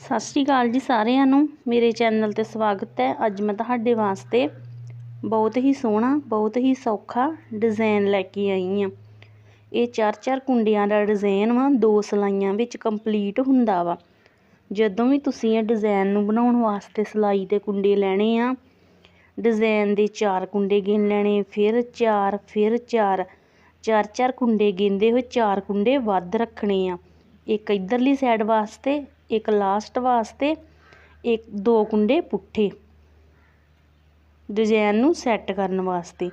ਸਤਿ ਸ਼੍ਰੀ ਅਕਾਲ ਜੀ ਸਾਰਿਆਂ ਨੂੰ। ਮੇਰੇ ਚੈਨਲ ਤੇ ਸਵਾਗਤ ਹੈ। ਅੱਜ ਮੈਂ ਤੁਹਾਡੇ ਵਾਸਤੇ ਬਹੁਤ ਹੀ ਸੋਹਣਾ, ਬਹੁਤ ਹੀ ਸੌਖਾ ਡਿਜ਼ਾਈਨ ਲੈ ਕੇ ਆਈ ਹਾਂ। ਇਹ ਚਾਰ ਚਾਰ ਕੁੰਡਿਆਂ ਦਾ ਡਿਜ਼ਾਈਨ ਵਾ, ਦੋ ਸਲਾਈਆਂ ਵਿੱਚ ਕੰਪਲੀਟ ਹੁੰਦਾ ਵਾ। ਜਦੋਂ ਵੀ ਤੁਸੀਂ ਇਹ ਡਿਜ਼ਾਈਨ ਨੂੰ ਬਣਾਉਣ ਵਾਸਤੇ ਸਲਾਈ ਦੇ ਕੁੰਡੇ ਲੈਣੇ ਆ ਡਿਜ਼ਾਈਨ ਦੇ ਚਾਰ ਕੁੰਡੇ ਗਿਣ ਲੈਣੇ, ਫਿਰ ਚਾਰ ਫਿਰ ਚਾਰ ਚਾਰ ਚਾਰ ਕੁੰਡੇ ਗਿਣਦੇ ਹੋਏ ਚਾਰ ਕੁੰਡੇ ਵੱਧ ਰੱਖਣੇ ਆ। ਇੱਕ ਇਧਰਲੀ ਸਾਈਡ ਵਾਸਤੇ ਇੱਕ ਲਾਸਟ ਵਾਸਤੇ ਇੱਕ ਦੋ ਕੁੰਡੇ ਪੁੱਠੇ। ਡਿਜ਼ਾਈਨ ਨੂੰ ਸੈੱਟ ਕਰਨ ਵਾਸਤੇ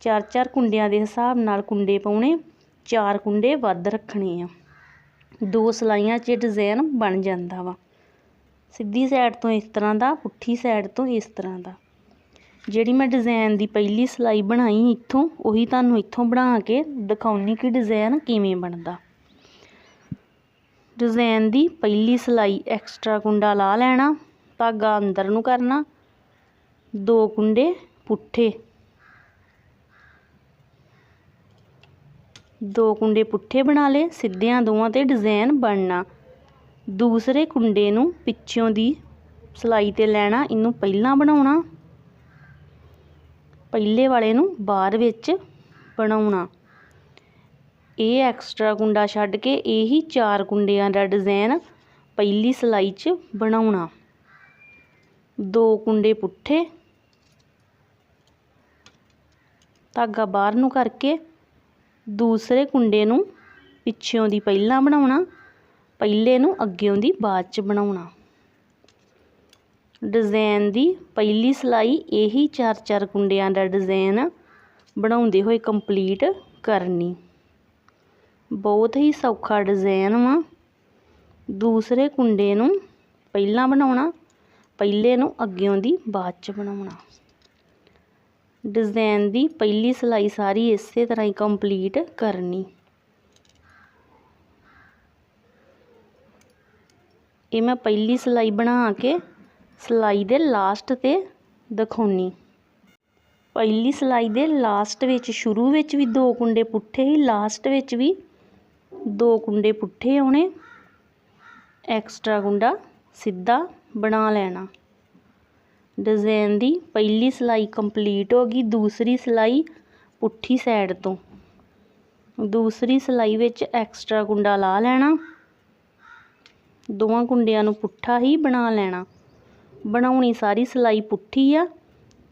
ਚਾਰ ਚਾਰ ਕੁੰਡਿਆਂ ਦੇ ਹਿਸਾਬ ਨਾਲ ਕੁੰਡੇ ਪਾਉਣੇ, ਚਾਰ ਕੁੰਡੇ ਵੱਧ ਰੱਖਣੇ ਆ। ਦੋ ਸਲਾਈਆਂ 'ਚ ਡਿਜ਼ਾਈਨ ਬਣ ਜਾਂਦਾ ਵਾ। ਸਿੱਧੀ ਸਾਈਡ ਤੋਂ ਇਸ ਤਰ੍ਹਾਂ ਦਾ, ਪੁੱਠੀ ਸਾਈਡ ਤੋਂ ਇਸ ਤਰ੍ਹਾਂ ਦਾ। ਜਿਹੜੀ ਮੈਂ ਡਿਜ਼ਾਈਨ ਦੀ ਪਹਿਲੀ ਸਲਾਈ ਬਣਾਈ ਇੱਥੋਂ, ਉਹੀ ਤੁਹਾਨੂੰ ਇੱਥੋਂ ਬਣਾ ਕੇ ਦਿਖਾਉਣੀ ਕਿ ਡਿਜ਼ਾਈਨ ਕਿਵੇਂ ਬਣਦਾ। ਡਿਜ਼ਾਈਨ ਦੀ ਪਹਿਲੀ ਸਲਾਈ ਐਕਸਟਰਾ ਕੁੰਡਾ ਲਾ ਲੈਣਾ, ਧਾਗਾ ਅੰਦਰ ਨੂੰ ਕਰਨਾ, ਦੋ ਕੁੰਡੇ ਪੁੱਠੇ। ਦੋ ਕੁੰਡੇ ਪੁੱਠੇ ਬਣਾ ਲਏ, ਸਿੱਧਿਆਂ ਦੋਵਾਂ ਤੇ ਡਿਜ਼ਾਈਨ ਬਣਨਾ। ਦੂਸਰੇ ਕੁੰਡੇ ਨੂੰ ਪਿੱਛੋਂ ਦੀ ਸਲਾਈ ਤੇ ਲੈਣਾ, ਇਹਨੂੰ ਪਹਿਲਾਂ ਬਣਾਉਣਾ। ਪਹਿਲੇ ਵਾਲੇ ਨੂੰ ਬਾਅਦ ਵਿੱਚ ਬਣਾਉਣਾ। ਇਹ ਐਕਸਟਰਾ ਕੁੰਡਾ ਛੱਡ ਕੇ ਇਹੀ ਚਾਰ ਕੁੰਡਿਆਂ ਦਾ ਡਿਜ਼ਾਈਨ ਪਹਿਲੀ ਸਲਾਈ 'ਚ ਬਣਾਉਣਾ। ਦੋ ਕੁੰਡੇ ਪੁੱਠੇ। ਧਾਗਾ ਬਾਹਰ ਨੂੰ ਕਰਕੇ ਦੂਸਰੇ ਕੁੰਡੇ ਨੂੰ ਪਿੱਛੋਂ ਦੀ ਪਹਿਲਾਂ ਬਣਾਉਣਾ, ਪਹਿਲੇ ਨੂੰ ਅੱਗਿਓਂ ਦੀ ਬਾਅਦ 'ਚ ਬਣਾਉਣਾ। ਡਿਜ਼ਾਈਨ ਦੀ ਪਹਿਲੀ ਸਲਾਈ ਇਹੀ ਚਾਰ ਚਾਰ ਕੁੰਡਿਆਂ ਦਾ ਡਿਜ਼ਾਈਨ ਬਣਾਉਂਦੇ ਹੋਏ ਕੰਪਲੀਟ ਕਰਨੀ। ਬਹੁਤ ਹੀ ਸੌਖਾ ਡਿਜ਼ਾਈਨ ਵਾ। ਦੂਸਰੇ ਕੁੰਡੇ ਨੂੰ ਪਹਿਲਾਂ ਬਣਾਉਣਾ, ਪਹਿਲੇ ਨੂੰ ਅੱਗਿਓਂ ਦੀ ਬਾਅਦ ਚ ਬਣਾਉਣਾ। ਡਿਜ਼ਾਈਨ ਦੀ ਪਹਿਲੀ ਸਲਾਈ ਸਾਰੀ ਇਸੇ ਤਰ੍ਹਾਂ ਹੀ ਕੰਪਲੀਟ ਕਰਨੀ। ਇਹ ਮੈਂ ਪਹਿਲੀ ਸਲਾਈ ਬਣਾ ਕੇ ਸਲਾਈ ਦੇ ਲਾਸਟ ਤੇ ਦਿਖਾਉਣੀ। ਪਹਿਲੀ ਸਲਾਈ ਦੇ ਲਾਸਟ ਵਿੱਚ, ਸ਼ੁਰੂ ਵਿੱਚ ਵੀ ਦੋ ਕੁੰਡੇ ਪੁੱਠੇ ਹੀ ਲਾਸਟ ਵਿੱਚ ਵੀ ਦੋ ਕੁੰਡੇ ਪੁੱਠੇ ਆਉਣੇ ਐਕਸਟਰਾ ਕੁੰਡਾ ਸਿੱਧਾ ਬਣਾ ਲੈਣਾ। ਡਿਜ਼ਾਈਨ ਦੀ ਪਹਿਲੀ ਸਿਲਾਈ ਕੰਪਲੀਟ ਹੋ ਗਈ, ਦੂਸਰੀ ਸਿਲਾਈ ਪੁੱਠੀ ਸਾਈਡ ਤੋਂ। ਦੂਸਰੀ ਸਿਲਾਈ ਵਿੱਚ ਐਕਸਟਰਾ ਕੁੰਡਾ ਲਾ ਲੈਣਾ, ਦੋਵਾਂ ਕੁੰਡਿਆਂ ਨੂੰ ਪੁੱਠਾ ਹੀ ਬਣਾ ਲੈਣਾ। ਬਣਾਉਣੀ ਸਾਰੀ ਸਿਲਾਈ ਪੁੱਠੀ ਆ,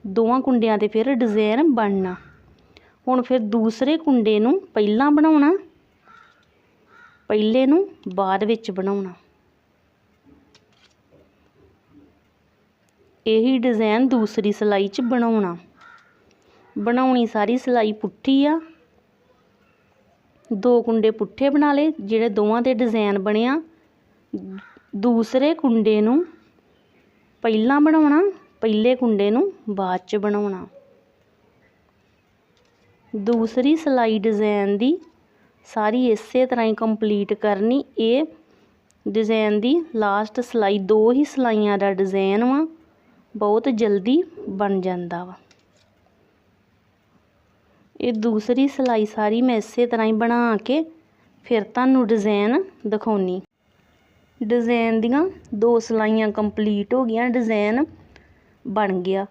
ਦੋਵਾਂ ਕੁੰਡਿਆਂ ਤੇ ਫਿਰ ਡਿਜ਼ਾਈਨ ਬਣਨਾ। ਹੁਣ ਫਿਰ ਦੂਸਰੇ ਕੁੰਡੇ ਨੂੰ ਪਹਿਲਾਂ ਬਣਾਉਣਾ ਪਹਿਲੇ ਨੂੰ ਬਾਅਦ ਵਿੱਚ ਬਣਾਉਣਾ। ਇਹੀ ਡਿਜ਼ਾਈਨ ਦੂਸਰੀ ਸਲਾਈ 'ਚ ਬਣਾਉਣਾ। ਬਣਾਉਣੀ ਸਾਰੀ ਸਲਾਈ ਪੁੱਠੀ ਆ। ਦੋ ਕੁੰਡੇ ਪੁੱਠੇ ਬਣਾ ਲਏ, ਜਿਹੜੇ ਦੋਵਾਂ ਦੇ ਡਿਜ਼ਾਈਨ ਬਣਿਆ ਦੂਸਰੇ ਕੁੰਡੇ ਨੂੰ ਪਹਿਲਾਂ ਬਣਾਉਣਾ, ਪਹਿਲੇ ਕੁੰਡੇ ਨੂੰ ਬਾਅਦ 'ਚ ਬਣਾਉਣਾ। ਦੂਸਰੀ ਸਲਾਈ ਡਿਜ਼ਾਈਨ ਦੀ ਸਾਰੀ ਇਸੇ ਤਰ੍ਹਾਂ ਹੀ ਕੰਪਲੀਟ ਕਰਨੀ। ਇਹ ਡਿਜ਼ਾਈਨ ਦੀ ਲਾਸਟ ਸਲਾਈ, ਦੋ ਹੀ ਸਲਾਈਆਂ ਦਾ ਡਿਜ਼ਾਈਨ ਵਾ। ਬਹੁਤ ਜਲਦੀ ਬਣ ਜਾਂਦਾ ਵਾ। ਇਹ ਦੂਸਰੀ ਸਲਾਈ ਸਾਰੀ ਮੈਂ ਇਸੇ ਤਰ੍ਹਾਂ ਹੀ ਬਣਾ ਕੇ ਫਿਰ ਤੁਹਾਨੂੰ ਡਿਜ਼ਾਈਨ ਦਿਖਾਉਣੀ। ਡਿਜ਼ਾਈਨ ਦੀਆਂ ਦੋ ਸਲਾਈਆਂ ਕੰਪਲੀਟ ਹੋ ਗਈਆਂ ਡਿਜ਼ਾਈਨ ਬਣ ਗਿਆ।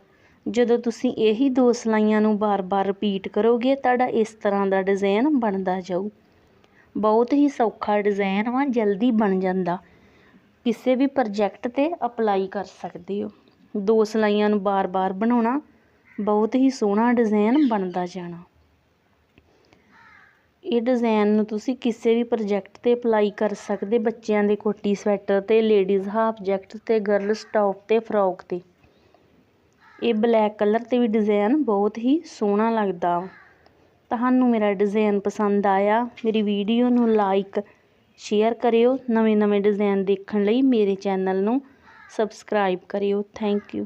ਜਦੋਂ ਤੁਸੀਂ ਇਹੀ ਦੋ ਸਲਾਈਆਂ ਨੂੰ ਬਾਰ-ਬਾਰ ਰਿਪੀਟ ਕਰੋਗੇ, ਤੁਹਾਡਾ ਇਸ ਤਰ੍ਹਾਂ ਦਾ ਡਿਜ਼ਾਈਨ ਬਣਦਾ ਜਾਊ। ਬਹੁਤ ਹੀ ਸੌਖਾ ਡਿਜ਼ਾਈਨ ਵਾ, ਜਲਦੀ ਬਣ ਜਾਂਦਾ। ਕਿਸੇ ਵੀ ਪ੍ਰੋਜੈਕਟ ਤੇ ਅਪਲਾਈ ਕਰ ਸਕਦੇ ਹੋ। ਦੋ ਸਲਾਈਆਂ ਨੂੰ ਬਾਰ-ਬਾਰ ਬਣਾਉਣਾ, ਬਹੁਤ ਹੀ ਸੋਹਣਾ ਡਿਜ਼ਾਈਨ ਬਣਦਾ ਜਾਣਾ। ਇਹ ਡਿਜ਼ਾਈਨ ਨੂੰ ਤੁਸੀਂ ਕਿਸੇ ਵੀ ਪ੍ਰੋਜੈਕਟ ਤੇ ਅਪਲਾਈ ਕਰ ਸਕਦੇ, ਬੱਚਿਆਂ ਦੇ ਕੋਟੀ ਸਵੈਟਰ ਤੇ ਲੇਡੀਜ਼ ਹਾਫ ਜੈਕਟ ਤੇ ਗਰਲਸ ਟੌਪ ਤੇ ਫਰੋਕ ਤੇ। ਇਹ ਬਲੈਕ ਕਲਰ ਤੇ ਵੀ ਡਿਜ਼ਾਈਨ ਬਹੁਤ ਹੀ ਸੋਹਣਾ ਲੱਗਦਾ। ਤੁਹਾਨੂੰ ਮੇਰਾ ਡਿਜ਼ਾਈਨ ਪਸੰਦ ਆਇਆ, ਮੇਰੀ ਵੀਡੀਓ ਨੂੰ ਲਾਈਕ ਸ਼ੇਅਰ ਕਰਿਓ ਨਵੇਂ ਨਵੇਂ ਡਿਜ਼ਾਈਨ ਦੇਖਣ ਲਈ ਮੇਰੇ ਚੈਨਲ ਨੂੰ ਸਬਸਕ੍ਰਾਈਬ ਕਰਿਓ। Thank you